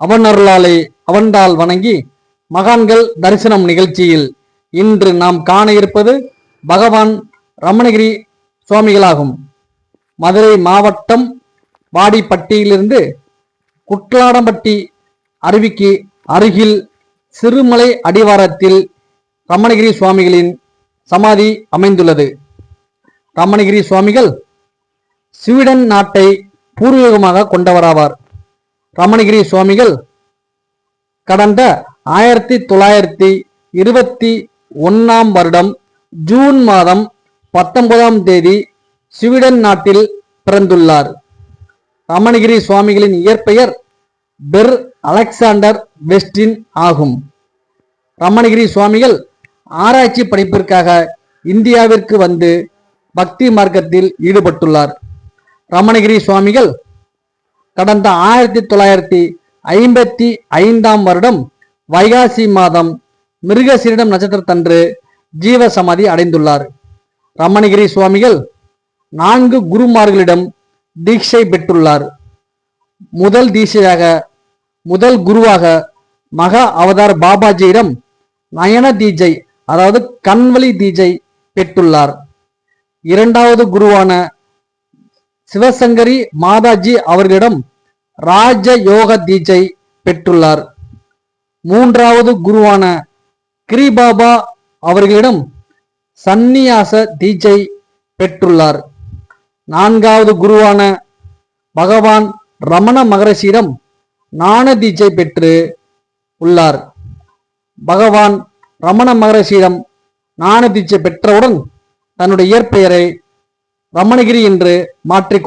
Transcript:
அவனருளாலே அவன்தால் வணங்கி மகான்கள் தரிசனம் நிகழ்ச்சியில் இன்று நாம் காண இருப்பது பகவான் ரமணகிரி சுவாமிகளாகும். மதுரை மாவட்டம் வாடிப்பட்டியிலிருந்து குட்லாடம்பட்டி அருவிக்கு அருகில் சிறுமலை அடிவாரத்தில் ரமணகிரி சுவாமிகளின் சமாதி அமைந்துள்ளது. ரமணகிரி சுவாமிகள் ஸ்வீடன் நாட்டை பூர்வீகமாக கொண்டவராவார். ரமணகிரி சுவாமிகள் கடந்த ஆயிரத்தி தொள்ளாயிரத்தி இருபத்தி ஒன்னாம் வருடம் ஜூன் மாதம் பத்தொன்பதாம் தேதி ஸ்வீடன் நாட்டில் பிறந்துள்ளார். ரமணகிரி சுவாமிகளின் இயற்பெயர் பெர் அலெக்சாண்டர் வெஸ்டின் ஆகும். ரமணகிரி சுவாமிகள் ஆராய்ச்சி படிப்பிற்காக இந்தியாவிற்கு வந்து பக்தி மார்க்கத்தில் ஈடுபட்டுள்ளார். ரமணகிரி சுவாமிகள் கடந்த ஆயிரத்தி தொள்ளாயிரத்தி ஐம்பத்தி ஐந்தாம் வருடம் வைகாசி மாதம் மிருகசீரிடம் நட்சத்திரத்தன்று ஜீவ சமாதி அடைந்துள்ளார். ரமணகிரி சுவாமிகள் நான்கு குருமார்களிடம் தீட்சை பெற்றுள்ளார். முதல் தீட்சையாக முதல் குருவாக மகா அவதார் பாபாஜியிடம் நயன தீஜை அதாவது கண்வழி தீஜை பெற்றுள்ளார். இரண்டாவது குருவான சிவசங்கரி மாதாஜி அவர்களிடம் ராஜ யோக தீட்சை பெற்றுள்ளார். மூன்றாவது குருவான கிரிபாபா அவர்களிடம் சந்நியாச தீட்சை பெற்றுள்ளார். நான்காவது குருவான பகவான் ரமண மகரிஷியிடம் ஞான தீட்சை பெற்று உள்ளார். பகவான் ரமண மகரிஷியிடம் ஞான தீட்சை பெற்றவுடன் தன்னுடைய இயற்பெயரை ரமணகிரி என்று மாற்றிக்